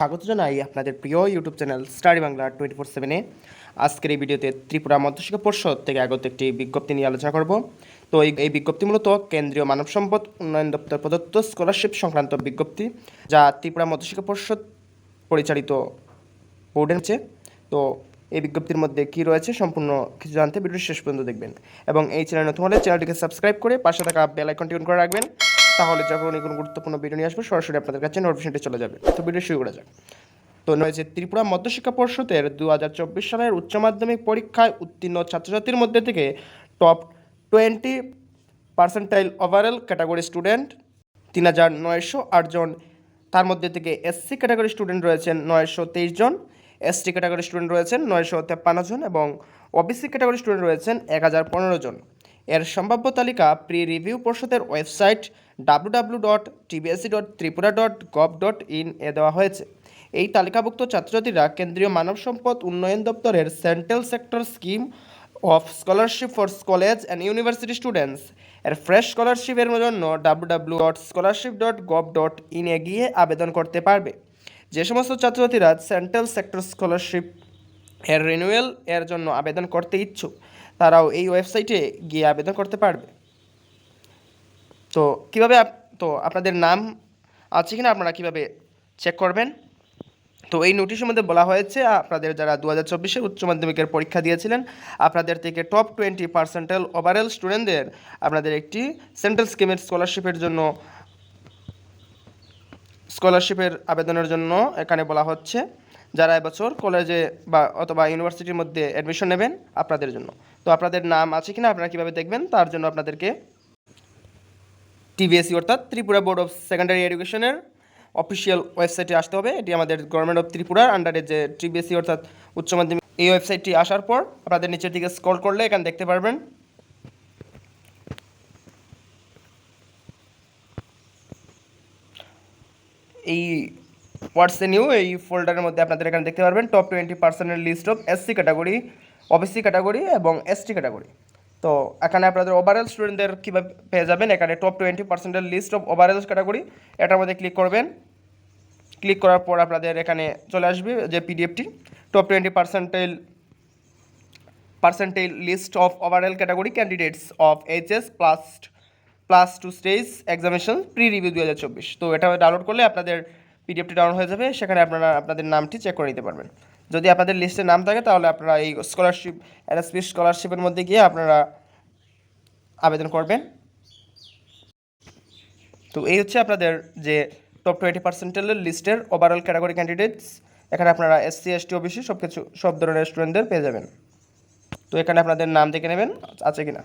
স্বাগত জানাই আপনাদের প্রিয় YouTube channel study Bangla twenty four সেভেনে আজকের এই ভিডিওতে ত্রিপুরা মধ্যশিক্ষা পর্ষদ থেকে আগত একটি বিজ্ঞপ্তি নিয়ে আলোচনা করব। তো এই বিজ্ঞপ্তি মূলত কেন্দ্রীয় মানব সম্পদ উন্নয়ন দপ্তর প্রদত্ত স্কলারশিপ সংক্রান্ত বিজ্ঞপ্তি, যা ত্রিপুরা মধ্যশিক্ষা পর্ষদ পরিচালিত বোর্ডের হচ্ছে তো এই বিজ্ঞপ্তির মধ্যে কী রয়েছে সম্পূর্ণ কিছু জানতে ভিডিওটি শেষ পর্যন্ত দেখবেন। এবং এই চ্যানেল নতুন হলে চ্যানেলটিকে সাবস্ক্রাইব করে পাশে থাকা বেল আইকনটি অন করে রাখবেন। তাহলে যখন কোনো গুরুত্বপূর্ণ ভিডিও নিয়ে আসবে, সরাসরি আপনাদের কাছে নোটিফিকেশনটি চলে যাবে। তো ভিডিও শুরু করা যাক। তো রয়েছে ত্রিপুরা মধ্যশিক্ষা পর্ষদের দু হাজার চব্বিশ সালের উচ্চ মাধ্যমিক পরীক্ষায় উত্তীর্ণ ছাত্রছাত্রীর মধ্যে থেকে top twenty percentile overall category student তিন হাজার নয়শো আটজন তার মধ্যে থেকে এসসি ক্যাটাগরি স্টুডেন্ট রয়েছেন নয়শো তেইশ জন। এসটি ক্যাটাগরি স্টুডেন্ট রয়েছেন নয়শো তেপ্পান্ন জন এবং ওবিসি ক্যাটাগরি স্টুডেন্ট রয়েছেন এক হাজার পনেরো জন। এর সম্ভাব্য তালিকা প্রি রিভিউ পর্ষদের website W dot dot Tripura dot gov dot in এ দেওয়া হয়েছে। এই তালিকাভুক্ত ছাত্রছাত্রীরা কেন্দ্রীয় মানব সম্পদ উন্নয়ন দপ্তরের central sector scheme of scholarship for college and university students এর ফ্রেশ স্কলারশিপের জন্য W W dot scholarship dot gov dot ইনে গিয়ে আবেদন করতে পারবে। যে সমস্ত ছাত্রছাত্রীরা সেন্ট্রাল সেক্টর স্কলারশিপ এর রিনিউয়াল এর জন্য আবেদন করতে ইচ্ছুক তারাও এই ওয়েবসাইটে গিয়ে আবেদন করতে পারবে। তো কীভাবে তো আপনাদের নাম আছে কিনা আপনারা কীভাবে চেক করবেন? তো এই নোটিশের মধ্যে বলা হয়েছে, আপনাদের যারা দু হাজার চব্বিশে উচ্চ মাধ্যমিকের পরীক্ষা দিয়েছিলেন, আপনাদের থেকে টপ টোয়েন্টি পার্সেন্টাল ওভারঅল স্টুডেন্টদের আপনাদের একটি সেন্ট্রাল স্কিমের স্কলারশিপের জন্য স্কলারশিপের আবেদনের জন্য এখানে বলা হচ্ছে। যারা এবছর কলেজে বা অথবা ইউনিভার্সিটির মধ্যে অ্যাডমিশন নেবেন আপনাদের জন্য। তো আপনাদের নাম আছে কিনা আপনারা কীভাবে দেখবেন, তার জন্য আপনাদেরকে টিবিএসসি অর্থাৎ ত্রিপুরা বোর্ড অফ সেকেন্ডারি এডুকেশনের অফিসিয়াল ওয়েবসাইটে আসতে হবে। এটি আমাদের গভর্নমেন্ট অফ ত্রিপুরার আন্ডারে যে টিবিএসসি অর্থাৎ উচ্চ মাধ্যমিক এই ওয়েবসাইটটি আসার পর আপনাদের নিচের দিকে স্ক্রল করলে এখানে দেখতে পারবেন। এই হোয়াটসঅ্যাপ নিউ এই ফোল্ডারের মধ্যে আপনাদের এখানে দেখতে পারবেন টপ টোয়েন্টি পার্সেন্টের list of SC category OBC category এবং এসটি ক্যাটাগরি তো এখানে আপনাদের ওভারঅল স্টুডেন্টদের কীভাবে পেয়ে যাবেন? এখানে টপ টোয়েন্টি পার্সেন্টের লিস্ট অফ ওভারঅল ক্যাটাগরি এটার মধ্যে ক্লিক করবেন। ক্লিক করার পর আপনাদের এখানে চলে আসবে যে পিডিএফটি top twenty percentile percentile list of overall category candidates of HS plus plus two stage examination pre review দু হাজার চব্বিশ। তো এটা ডাউনলোড করলে আপনাদের পিডিএফটি ডাউনলোড হয়ে যাবে, সেখানে আপনারা আপনাদের নামটি চেক করে নিতে পারবেন। যদি আপনাদের লিস্টে নাম থাকে, তাহলে আপনারা এই স্কলারশিপ এনএসপি স্কলারশিপের মধ্যে গিয়ে আপনারা আবেদন করবেন। তো এই হচ্ছে আপনাদের যে টপ টোয়েন্টি পার্সেন্টের লিস্টের ওভারঅল ক্যাটাগরি ক্যান্ডিডেটস এখানে আপনারা এসসি এসটি ওবিসি সব কিছু সব ধরনের স্টুডেন্টদের পেয়ে যাবেন। তো এখানে আপনাদের নাম দেখে নেবেন, আছে কিনা?